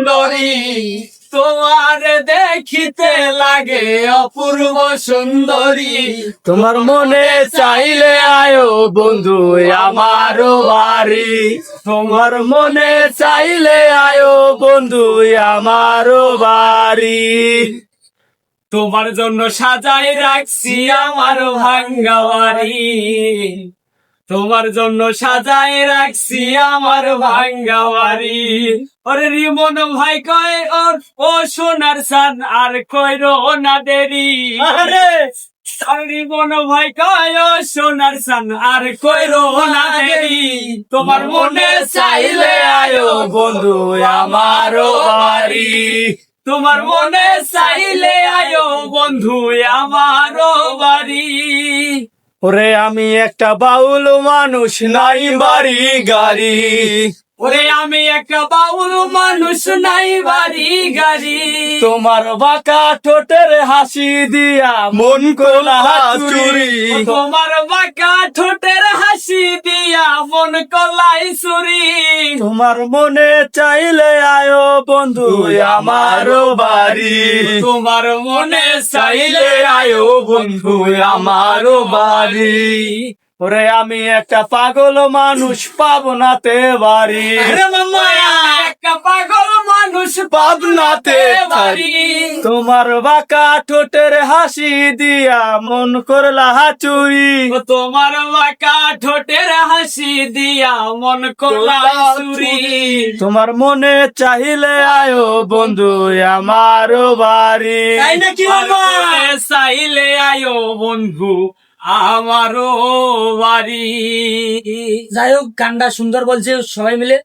সুন্দরী তোমার দেখিতে লাগে অপূর্ব সুন্দরী। তোমার মনে চাইলে আয়ো বন্ধু আমারও বাড়ি। তোমার মনে চাইলে আয়ো বন্ধু আমারও বাড়ি। তোমার জন্য সাজাই রাখছি আমার ভাঙ্গা বাড়ি তোমার জন্য সাজাই রাখছি আমার ভাঙ্গা বাড়ি। ওরে রিমন ভাই কয় ওর ও সোনার সান আর কইরো না দেরি। আরে! রিমন ভাই কয় ও সোনার সান আর কইরো না দেরি। তোমার মনে চাইলে আয়ো বন্ধু আমারও বাড়ি। তোমার মনে চাইলে আয়ো বন্ধু আমারও বাড়ি। ওরে আমি একটা বাউল মানুষ নাই বাড়ি গাড়ি। ওরে আমি একটা বাউল মানুষ নাই বাড়ি গাড়ি। তোমার বাঁকা ঠোঁটের হাসি দিয়া মন কোলা চুরি। তোমার বাঁকা ঠোঁটের হাসি দিয়া মন কলাই সুরি তোমার মনে চাইলে আয়ো বন্ধু আমার বাড়ি। তোমার মনে চাইলে আয়ো বন্ধু আমার বাড়ি। ওরে আমি একটা পাগল মানুষ পাবনাতে বাড়ি তে বাড়ি। পাবনাতে বাড়ি তোমার বাঁকা ঠোঁটের হাসি দিয়া মন করলা চুরি তোমার বাঁকা ঠোঁটের হাসি দিয়া মন করলা চুরি তোমার মনে চাইলে আয়ো বন্ধু আমার বাড়ি। তাই নাকি বাবা? চাইলে আয়ো বন্ধু আমারও বাড়ি। যাই হোক গানটা সুন্দর বলছে সবাই মিলে।